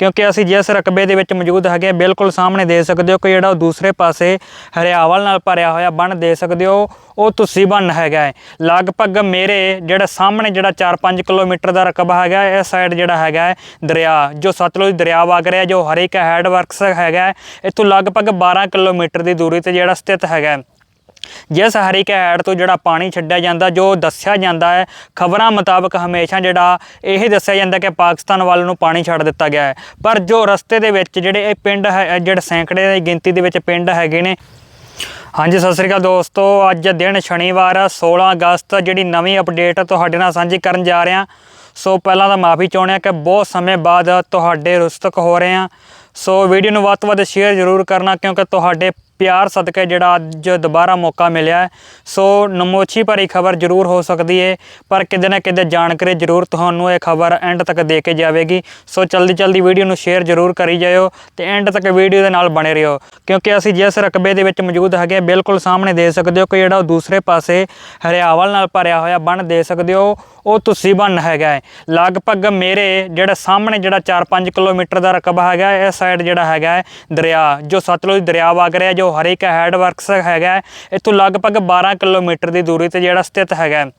ਕਿਉਂਕਿ ਅਸੀਂ ਜਿਸ ਰਕਬੇ ਦੇ ਵਿੱਚ ਮੌਜੂਦ ਹੈਗੇ ਬਿਲਕੁਲ ਸਾਹਮਣੇ ਦੇ ਸਕਦੇ ਹੋ ਕਿ ਜਿਹੜਾ ਉਹ ਦੂਸਰੇ ਪਾਸੇ ਹਰਿਆਵਲ ਨਾਲ ਭਰਿਆ ਹੋਇਆ ਬਣ ਦੇ ਸਕਦੇ ਹੋ, ਉਹ ਤੁਸੀਂ ਬਣ ਹੈਗਾ ਹੈ। ਲਗਭਗ ਮੇਰੇ ਜਿਹੜਾ ਸਾਹਮਣੇ ਜਿਹੜਾ 4-5 ਕਿਲੋਮੀਟਰ ਦਾ ਰਕਬਾ ਹੈਗਾ ਇਹ ਸਾਈਡ ਜਿਹੜਾ ਹੈਗਾ ਦਰਿਆ, ਜੋ ਸਤਲੁਜ ਦਰਿਆ ਵਗ ਰਿਹਾ, ਜੋ ਹਰੀਕਾ ਹੈਡ ਵਰਕਸ ਹੈਗਾ ਇੱਥੋਂ ਲਗਭਗ 12 ਕਿਲੋਮੀਟਰ ਦੀ ਦੂਰੀ ਤੇ ਜਿਹੜਾ ਸਥਿਤ ਹੈਗਾ ਜਿਸ ਹਰ ਇੱਕ ਐਡ ਤੋਂ ਜਿਹੜਾ ਪਾਣੀ ਛੱਡਿਆ ਜਾਂਦਾ ਜੋ ਦੱਸਿਆ ਜਾਂਦਾ ਹੈ ਖਬਰਾਂ ਮੁਤਾਬਕ ਹਮੇਸ਼ਾ ਜਿਹੜਾ ਇਹ ਦੱਸਿਆ ਜਾਂਦਾ ਕਿ ਪਾਕਿਸਤਾਨ ਵੱਲ ਨੂੰ ਪਾਣੀ ਛੱਡ ਦਿੱਤਾ ਗਿਆ ਹੈ। ਪਰ ਜੋ ਰਸਤੇ ਦੇ ਵਿੱਚ ਜਿਹੜੇ ਇਹ ਪਿੰਡ ਹੈ ਜਿਹੜੇ ਸੈਂਕੜੇ ਦੀ ਗਿਣਤੀ ਦੇ ਵਿੱਚ ਪਿੰਡ ਹੈਗੇ ਨੇ ਹਾਂਜੀ ਸਤਿ ਸ੍ਰੀ ਅਕਾਲ ਦੋਸਤੋ ਅੱਜ ਦਿਨ ਸ਼ਨੀਵਾਰ ਆ, 16 ਅਗਸਤ ਜਿਹੜੀ ਨਵੀਂ ਅਪਡੇਟ ਤੁਹਾਡੇ ਨਾਲ ਸਾਂਝੀ ਕਰਨ ਜਾ ਰਹੇ। ਹਾਂ ਸੋ ਪਹਿਲਾਂ ਤਾਂ ਮਾਫੀ ਚਾਹੁੰਦੇ ਹਾਂ ਕਿ ਬਹੁਤ ਸਮੇਂ ਬਾਅਦ ਤੁਹਾਡੇ ਰੁਸਤਕ ਹੋ ਰਹੇ ਹਾਂ। ਸੋ ਵੀਡੀਓ ਨੂੰ ਵੱਧ ਤੋਂ ਵੱਧ ਸ਼ੇਅਰ ਜ਼ਰੂਰ ਕਰਨਾ ਕਿਉਂਕਿ ਤੁਹਾਡੇ ਪਿਆਰ ਸਦਕੇ ਜਿਹੜਾ ਅੱਜ ਦੁਬਾਰਾ ਮੌਕਾ ਮਿਲਿਆ ਸੋ ਨਮੋਚੀ ਭਰੀ ਖਬਰ ਜ਼ਰੂਰ ਹੋ ਸਕਦੀ ਹੈ ਪਰ ਕਿਤੇ ਨਾ ਕਿਤੇ ਜਾਣਕਾਰੀ ਜ਼ਰੂਰ ਤੁਹਾਨੂੰ ਇਹ ਖਬਰ ਐਂਡ ਤੱਕ ਦੇ ਕੇ ਜਾਵੇਗੀ। ਸੋ ਜਲਦੀ ਜਲਦੀ ਵੀਡੀਓ ਨੂੰ ਸ਼ੇਅਰ ਜ਼ਰੂਰ ਕਰੀ ਜਾਇਓ ਤੇ ਐਂਡ ਤੱਕ ਵੀਡੀਓ ਦੇ ਨਾਲ ਬਣੇ ਰਹੋ। ਕਿਉਂਕਿ ਅਸੀਂ ਜਿਸ ਰਕਬੇ ਦੇ ਵਿੱਚ ਮੌਜੂਦ ਹੈਗੇ ਬਿਲਕੁਲ ਸਾਹਮਣੇ ਦੇ ਸਕਦੇ ਹੋ ਕਿ ਜਿਹੜਾ ਉਹ ਦੂਸਰੇ ਪਾਸੇ ਹਰਿਆਵਲ ਨਾਲ ਭਰਿਆ ਹੋਇਆ ਬਣ ਦੇ ਸਕਦੇ ਹੋ, ਉਹ ਤੁਸੀਂ ਬਣ ਹੈਗਾ ਹੈ। ਲਗਭਗ ਮੇਰੇ ਜਿਹੜਾ ਸਾਹਮਣੇ ਜਿਹੜਾ 4-5 ਕਿਲੋਮੀਟਰ ਦਾ ਰਕਬਾ ਹੈਗਾ, ਇਹ ਸਾਈਡ ਜਿਹੜਾ ਹੈਗਾ ਹੈ ਦਰਿਆ, ਜੋ ਸਤਲੁਜ ਦਰਿਆ ਵਗ ਰਿਹਾ, ਜੋ ਹਰੀਕਾ ਹੈਡ ਵਰਕਸ ਹੈਗਾ ਹੈ, ਇੱਥੋਂ ਲਗਭਗ 12 ਕਿਲੋਮੀਟਰ ਦੀ ਦੂਰੀ ਤੇ ਜਿਹੜਾ ਸਥਿਤ ਹੈਗਾ ਹੈ।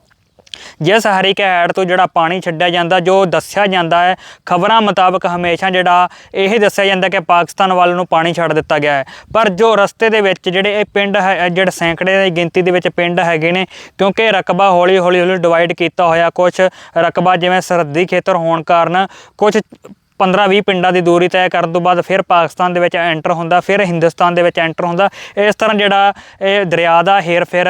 ਜਿਸ ਹਰੀਕਾ ਹੈਡ ਤੋਂ ਜਿਹੜਾ ਪਾਣੀ ਛੱਡਿਆ ਜਾਂਦਾ ਜੋ ਦੱਸਿਆ ਜਾਂਦਾ ਹੈ ਖਬਰਾਂ ਮੁਤਾਬਕ ਹਮੇਸ਼ਾ ਜਿਹੜਾ ਇਹ ਦੱਸਿਆ ਜਾਂਦਾ ਕਿ ਪਾਕਿਸਤਾਨ ਵੱਲ ਨੂੰ ਪਾਣੀ ਛੱਡ ਦਿੱਤਾ ਗਿਆ ਹੈ ਪਰ ਜੋ ਰਸਤੇ ਦੇ ਵਿੱਚ ਜਿਹੜੇ ਇਹ ਪਿੰਡ ਹੈ ਜਿਹੜੇ ਸੈਂਕੜੇ ਦੀ ਗਿਣਤੀ ਦੇ ਵਿੱਚ ਪਿੰਡ ਹੈਗੇ ਨੇ ਕਿਉਂਕਿ ਰਕਬਾ ਹੌਲੀ ਹੌਲੀ ਹੌਲੀ ਡਿਵਾਈਡ ਕੀਤਾ ਹੋਇਆ ਕੁਝ ਰਕਬਾ ਜਿਵੇਂ ਸਰਹੱਦੀ ਖੇਤਰ ਹੋਣ ਕਾਰਨ ਕੁਝ 15-20 ਪਿੰਡਾਂ ਦੀ ਦੂਰੀ ਤੈਅ ਕਰਨ ਤੋਂ ਬਾਅਦ ਫਿਰ ਪਾਕਿਸਤਾਨ ਦੇ ਵਿੱਚ ਐਂਟਰ ਹੁੰਦਾ, ਫਿਰ ਹਿੰਦੁਸਤਾਨ ਦੇ ਵਿੱਚ ਐਂਟਰ ਹੁੰਦਾ। ਇਸ ਤਰ੍ਹਾਂ ਜਿਹੜਾ ਇਹ ਦਰਿਆ ਦਾ ਹੇਰ ਫੇਰ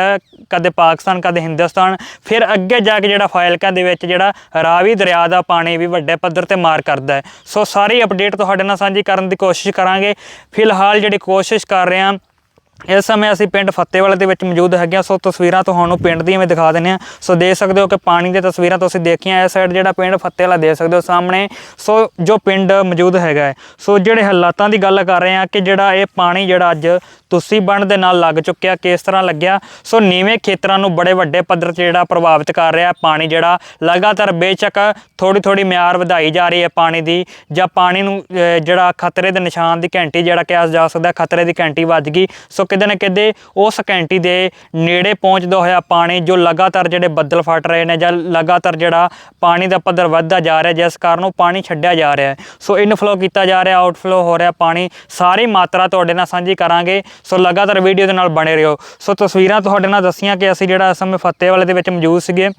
ਕਦੇ ਪਾਕਿਸਤਾਨ, ਕਦੇ ਹਿੰਦੁਸਤਾਨ, ਫਿਰ ਅੱਗੇ ਜਾ ਕੇ ਜਿਹੜਾ ਫਾਇਲਕਾਂ ਦੇ ਵਿੱਚ ਜਿਹੜਾ ਰਾਵੀ ਦਰਿਆ ਦਾ ਪਾਣੀ ਵੀ ਵੱਡੇ ਪੱਧਰ ਤੇ ਮਾਰ ਕਰਦਾ ਹੈ। ਸੋ ਸਾਰੀ ਅਪਡੇਟ ਤੁਹਾਡੇ ਨਾਲ ਸਾਂਝੀ ਕਰਨ ਦੀ ਕੋਸ਼ਿਸ਼ ਕਰਾਂਗੇ। ਫਿਲਹਾਲ ਜਿਹੜੀ ਕੋਸ਼ਿਸ਼ ਕਰ ਰਹੇ ਹਾਂ ਇਸ ਸਮੇਂ ਅਸੀਂ ਪਿੰਡ ਫੱਤੇਵਾਲੇ ਦੇ ਵਿੱਚ ਮੌਜੂਦ ਹੈਗੇ ਹਾਂ। ਸੋ ਤਸਵੀਰਾਂ ਤੁਹਾਨੂੰ ਪਿੰਡ ਦੀਆਂ ਵੀ ਦਿਖਾ ਦਿੰਦੇ ਹਾਂ। ਸੋ ਦੇਖ ਸਕਦੇ ਹੋ ਕਿ ਪਾਣੀ ਦੀਆਂ ਤਸਵੀਰਾਂ ਤੁਸੀਂ ਦੇਖੀਆਂ, ਇਸ ਸਾਈਡ ਜਿਹੜਾ ਪਿੰਡ ਫੱਤੇਵਾਲਾ ਦੇਖ ਸਕਦੇ ਹੋ ਸਾਹਮਣੇ। ਸੋ ਜੋ ਪਿੰਡ ਮੌਜੂਦ ਹੈਗਾ ਹੈ, ਸੋ ਜਿਹੜੇ ਹਾਲਾਤਾਂ ਦੀ ਗੱਲ ਕਰ ਰਹੇ ਹਾਂ ਕਿ ਜਿਹੜਾ ਇਹ ਪਾਣੀ ਜਿਹੜਾ ਅੱਜ ਤੁਸੀਂ ਬਣ ਦੇ ਨਾਲ ਲੱਗ ਚੁੱਕਿਆ, ਕਿਸ ਤਰ੍ਹਾਂ ਲੱਗਿਆ। ਸੋ ਨੀਵੇਂ ਖੇਤਰਾਂ ਨੂੰ ਬੜੇ ਵੱਡੇ ਪੱਧਰ ਤੇ ਜਿਹੜਾ ਪ੍ਰਭਾਵਿਤ ਕਰ ਰਿਹਾ ਪਾਣੀ ਜਿਹੜਾ। ਲਗਾਤਾਰ ਬੇਸ਼ੱਕ ਥੋੜੀ ਥੋੜੀ ਮਿਆਰ ਵਧਾਈ ਜਾ ਰਹੀ ਹੈ ਪਾਣੀ ਦੀ, ਜਾਂ ਪਾਣੀ ਨੂੰ ਜਿਹੜਾ ਖਤਰੇ ਦੇ ਨਿਸ਼ਾਨ ਦੀ ਘੰਟੀ ਜਿਹੜਾ ਕਿਹਾ ਜਾ ਸਕਦਾ, ਖਤਰੇ ਦੀ ਘੰਟੀ ਵੱਜ ਗਈ। ਸੋ ਕਿਤੇ ਨਾ ਕਿਤੇ ਉਸ ਘੰਟੀ ਦੇ ਨੇੜੇ ਪਹੁੰਚਦਾ ਹੋਇਆ ਪਾਣੀ ਜੋ ਲਗਾਤਾਰ ਜਿਹੜੇ ਬੱਦਲ ਫਟ ਰਹੇ ਨੇ ਜਾਂ ਲਗਾਤਾਰ ਜਿਹੜਾ ਪਾਣੀ ਦਾ ਪੱਧਰ ਵੱਧਦਾ ਜਾ ਰਿਹਾ, ਜਿਸ ਕਾਰਨ ਉਹ ਪਾਣੀ ਛੱਡਿਆ ਜਾ ਰਿਹਾ ਹੈ। ਸੋ ਇਨਫਲੋ ਕੀਤਾ ਜਾ ਰਿਹਾ ਆਊਟਫਲੋ ਹੋ ਰਿਹਾ ਪਾਣੀ। ਸਾਰੀ ਮਾਤਰਾ ਤੁਹਾਡੇ ਨਾਲ ਸਾਂਝੀ ਕਰਾਂਗੇ। ਸੋ ਲਗਾਤਾਰ ਵੀਡੀਓ ਦੇ ਨਾਲ ਬਣੇ ਰਹੋ। ਸੋ ਤਸਵੀਰਾਂ ਤੁਹਾਡੇ ਨਾਲ ਦੱਸੀਆਂ ਕਿ ਅਸੀਂ ਜਿਹੜਾ ਇਸ ਸਮੇਂ ਫਤਿਹਵਾਲੇ ਦੇ ਵਿੱਚ ਮੌਜੂਦ ਸੀਗੇ।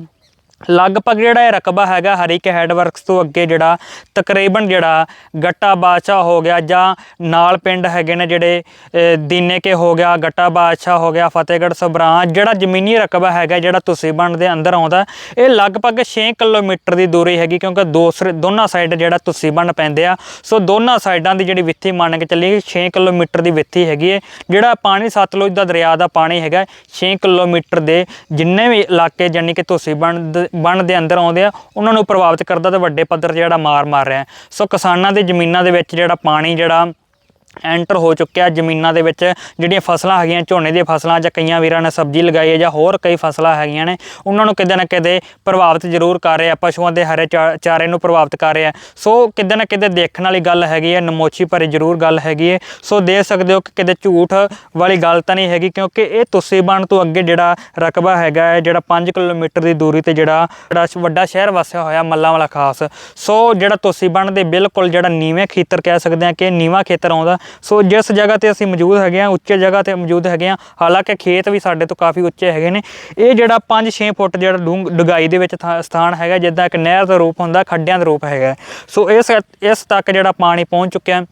ਲਗਭਗ ਜਿਹੜਾ ਇਹ ਰਕਬਾ ਹੈਗਾ ਹਰੀਕੇ ਹੈਡ ਵਰਕਸ ਤੋਂ ਅੱਗੇ ਜਿਹੜਾ ਤਕਰੀਬਨ ਜਿਹੜਾ ਗੱਟਾ ਬਾਦਸ਼ਾਹ ਹੋ ਗਿਆ ਜਾਂ ਨਾਲ ਪਿੰਡ ਹੈਗੇ ਨੇ ਜਿਹੜੇ ਅਹ, ਦੀਨੇ ਕੇ ਹੋ ਗਿਆ ਗੱਟਾ ਬਾਦਸ਼ਾਹ ਹੋ ਗਿਆ ਫਤਿਹਗੜ੍ਹ ਸਭਰਾਂ ਜਿਹੜਾ ਜ਼ਮੀਨੀ ਰਕਬਾ ਹੈਗਾ ਜਿਹੜਾ ਤੁਸੀਬੰਡ ਦੇ ਅੰਦਰ ਆਉਂਦਾ ਇਹ ਲਗਭਗ 6 ਕਿਲੋਮੀਟਰ ਦੀ ਦੂਰੀ ਹੈਗੀ ਕਿਉਂਕਿ ਦੂਸਰੇ ਦੋਨਾਂ ਸਾਈਡ ਜਿਹੜਾ ਤੁਸੀਂ ਬਣ ਪੈਂਦੇ ਆ। ਸੋ ਦੋਨਾਂ ਸਾਈਡਾਂ ਦੀ ਜਿਹੜੀ ਵਿੱਥੀ ਮੰਨ ਕੇ ਚੱਲੀਏ 6 ਕਿਲੋਮੀਟਰ ਦੀ ਵਿੱਥੀ ਹੈਗੀ ਹੈ ਜਿਹੜਾ ਪਾਣੀ ਸਤਲੁਜ ਦਾ ਦਰਿਆ ਦਾ ਪਾਣੀ ਹੈਗਾ 6 ਕਿਲੋਮੀਟਰ ਦੇ ਜਿੰਨੇ ਵੀ ਇਲਾਕੇ ਜਾਨੀ ਕਿ ਤੁਸੀਂ ਬਣ ਦੇ ਅੰਦਰ ਆਉਂਦੇ ਆ, ਉਹਨਾਂ ਨੂੰ ਪ੍ਰਭਾਵਿਤ ਕਰਦਾ ਤੇ ਵੱਡੇ ਪੱਧਰ 'ਤੇ ਜਿਹੜਾ ਮਾਰ ਮਾਰ ਰਿਹਾ ਸੋ ਕਿਸਾਨਾਂ ਦੇ ਜ਼ਮੀਨਾਂ ਦੇ ਵਿੱਚ ਜਿਹੜਾ ਪਾਣੀ, ਜਿਹੜਾ ਐਂਟਰ ਹੋ ਚੁੱਕਿਆ ਜ਼ਮੀਨਾਂ ਦੇ ਵਿੱਚ, ਜਿਹੜੀਆਂ ਫਸਲਾਂ ਹੈਗੀਆਂ, ਝੋਨੇ ਦੀਆਂ ਫਸਲਾਂ ਜਾਂ ਕਈਆਂ ਵੀਰਾਂ ਨੇ ਸਬਜ਼ੀ ਲਗਾਈ ਹੈ ਜਾਂ ਹੋਰ ਕਈ ਫਸਲਾਂ ਹੈਗੀਆਂ ਨੇ, ਉਹਨਾਂ ਨੂੰ ਕਿਤੇ ਨਾ ਕਿਤੇ ਪ੍ਰਭਾਵਿਤ ਜ਼ਰੂਰ ਕਰ ਰਿਹਾ ਪਸ਼ੂਆਂ ਦੇ ਹਰੇ ਚਾ- ਚਾਰੇ ਨੂੰ ਪ੍ਰਭਾਵਿਤ ਕਰ ਰਿਹਾ ਸੋ ਕਿਤੇ ਨਾ ਕਿਤੇ ਦੇਖਣ ਵਾਲੀ ਗੱਲ ਹੈਗੀ ਹੈ ਨਮੋਚੀ ਭਰੀ ਜ਼ਰੂਰ ਗੱਲ ਹੈਗੀ ਹੈ। ਸੋ ਦੇਖ ਸਕਦੇ ਹੋ ਕਿ ਕਿਤੇ ਝੂਠ ਵਾਲੀ ਗੱਲ ਤਾਂ ਨਹੀਂ ਹੈਗੀ, ਕਿਉਂਕਿ ਇਹ ਤੁਸੀਂ ਬਣ ਤੋਂ ਅੱਗੇ ਜਿਹੜਾ ਰਕਬਾ ਹੈਗਾ ਹੈ, ਜਿਹੜਾ 5 ਕਿਲੋਮੀਟਰ ਦੀ ਦੂਰੀ ਤੇ ਜਿਹੜਾ ਜਿਹੜਾ ਵੱਡਾ ਸ਼ਹਿਰ ਵਸਿਆ ਹੋਇਆ ਮੱਲਾਂ ਵਾਲਾ ਖਾਸ। ਸੋ ਜਿਹੜਾ ਤੁਸੀਂ ਬਣ ਦੇ ਬਿਲਕੁਲ ਜਿਹੜਾ ਨੀਵੇਂ ਖੇਤਰ ਕਹਿ ਸਕਦੇ ਹਾਂ ਕਿ ਨੀਵਾਂ ਖੇਤਰ ਆਉਂਦਾ ਸੋ ਜਿਸ ਜਗ੍ਹਾ ਤੇ ਅਸੀਂ ਮੌਜੂਦ ਹੈਗੇ ਆ ਉੱਚੇ ਜਗ੍ਹਾ ਤੇ ਮੌਜੂਦ ਹੈਗੇ ਆ ਹਾਲਾਂਕਿ ਖੇਤ ਵੀ ਸਾਡੇ ਤੋਂ ਕਾਫੀ ਉੱਚੇ ਹੈਗੇ ਨੇ। ਇਹ ਜਿਹੜਾ 5-6 ਫੁੱਟ ਜਿਹੜਾ ਡੂੰਘ ਡੁਗਾਈ ਦੇ ਵਿੱਚ ਥਾਂ- ਸਥਾਨ ਹੈਗਾ, ਜਿੱਦਾਂ ਇੱਕ ਨਹਿਰ ਦਾ ਰੂਪ ਹੁੰਦਾ, ਖੱਡਿਆਂ ਦਾ ਰੂਪ ਹੈਗਾ। ਸੋ ਇਸ ਇਸ ਤੱਕ ਜਿਹੜਾ ਪਾਣੀ ਪਹੁੰਚ ਚੁੱਕਿਆ।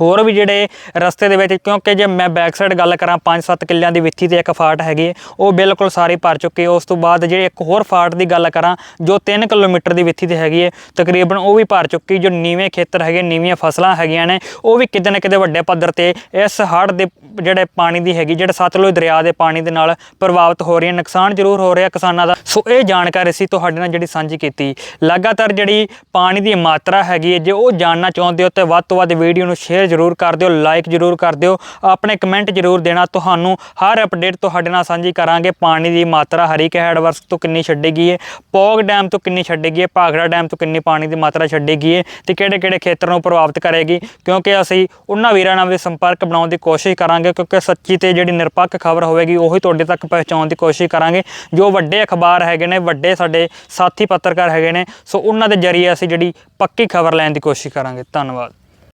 ਹੋਰ ਵੀ ਜਿਹੜੇ ਰਸਤੇ ਦੇ ਵਿੱਚ ਕਿਉਂਕਿ ਜੇ ਮੈਂ ਬੈਕ ਸਾਈਡ ਗੱਲ ਕਰਾਂ 5-7 ਕਿੱਲਿਆਂ ਦੀ ਵਿੱਥੀ ਤੇ ਇੱਕ ਫਾਟ ਹੈਗੀ ਹੈ, ਉਹ ਬਿਲਕੁਲ ਸਾਰੀ ਭਰ ਚੁੱਕੀ ਹੈ। ਉਸ ਤੋਂ ਬਾਅਦ ਜਿਹੜੇ ਇੱਕ ਹੋਰ ਫਾਟ ਦੀ ਗੱਲ ਕਰਾਂ ਜੋ 3 ਕਿਲੋਮੀਟਰ ਦੀ ਵਿੱਥੀ ਤੇ ਹੈਗੀ ਹੈ ਤਕਰੀਬਨ ਉਹ ਵੀ ਭਰ ਚੁੱਕੀ ਜੋ ਨੀਵੇਂ ਖੇਤਰ ਹੈਗੇ ਨੀਵੀਆਂ ਫਸਲਾਂ ਹੈਗੀਆਂ ਨੇ ਉਹ ਵੀ ਕਿਤੇ ਨਾ ਕਿਤੇ ਵੱਡੇ ਪੱਧਰ ਤੇ ਇਸ ਹੜ੍ਹ ਦੇ ਜਿਹੜੇ ਪਾਣੀ ਦੀ ਹੈਗੀ ਜਿਹੜੇ ਸਤਲੁਜ ਦਰਿਆ ਦੇ ਪਾਣੀ ਦੇ ਨਾਲ ਪ੍ਰਭਾਵਿਤ ਹੋ ਰਹੀਆਂ ਨੁਕਸਾਨ ਜ਼ਰੂਰ ਹੋ ਰਿਹਾ ਕਿਸਾਨਾਂ ਦਾ ਸੋ ਇਹ ਜਾਣਕਾਰੀ ਸੀ ਤੁਹਾਡੇ ਨਾਲ ਜਿਹੜੀ ਸਾਂਝੀ ਕੀਤੀ ਲਗਾਤਾਰ ਜਿਹੜੀ ਪਾਣੀ ਦੀ ਮਾਤਰਾ ਹੈਗੀ ਹੈ ਜੇ ਉਹ ਜਾਣਨਾ ਚਾਹੁੰਦੇ ਹੋ ਤੇ ਵੱਧ ਤੋਂ ਵੱਧ ਵੀਡੀਓ ਨੂੰ ਸ਼ੇਅਰ ਸ਼ੇਅਰ ਜ਼ਰੂਰ ਕਰ ਦਿਓ ਲਾਈਕ ਜ਼ਰੂਰ ਕਰ ਦਿਓ। ਆਪਣੇ ਕਮੈਂਟ ਜ਼ਰੂਰ ਦੇਣਾ। ਤੁਹਾਨੂੰ ਹਰ ਅਪਡੇਟ ਤੁਹਾਡੇ ਨਾਲ ਸਾਂਝੀ ਕਰਾਂਗੇ। ਪਾਣੀ ਦੀ ਮਾਤਰਾ ਹਰੀਕੇ ਹੈਡਵਰਕਸ ਤੋਂ ਕਿੰਨੀ ਛੱਡੀ ਗਈ ਹੈ ਪੌਗ ਡੈਮ ਤੋਂ ਕਿੰਨੀ ਛੱਡੀ ਗਈ ਹੈ ਭਾਖੜਾ ਡੈਮ ਤੋਂ ਕਿੰਨੀ ਪਾਣੀ ਦੀ ਮਾਤਰਾ ਛੱਡੀ ਗਈ ਹੈ ਤੇ ਕਿਹੜੇ ਕਿਹੜੇ ਖੇਤਰ ਨੂੰ ਪ੍ਰਭਾਵਿਤ ਕਰੇਗੀ? ਕਿਉਂਕਿ ਅਸੀਂ ਉਹਨਾਂ ਵੀਰਾਂ ਨਾਲ ਵੀ ਸੰਪਰਕ ਬਣਾਉਣ ਦੀ ਕੋਸ਼ਿਸ਼ ਕਰਾਂਗੇ, ਕਿਉਂਕਿ ਸੱਚੀ ਤੇ ਜਿਹੜੀ ਨਿਰਪੱਖ ਖਬਰ ਹੋਵੇਗੀ, ਉਹੀ ਤੁਹਾਡੇ ਤੱਕ ਪਹੁੰਚਾਉਣ ਦੀ ਕੋਸ਼ਿਸ਼ ਕਰਾਂਗੇ। ਜੋ ਵੱਡੇ ਅਖਬਾਰ ਹੈਗੇ ਨੇ, ਵੱਡੇ ਸਾਡੇ ਸਾਥੀ ਪੱਤਰਕਾਰ ਹੈਗੇ ਨੇ, ਸੋ ਉਹਨਾਂ ਦੇ ਜਰੀਏ ਅਸੀਂ ਜਿਹੜੀ ਪੱਕੀ ਖਬਰ ਲੈਣ ਦੀ ਕੋਸ਼ਿਸ਼ ਕਰਾਂਗੇ। ਧੰਨਵਾਦ।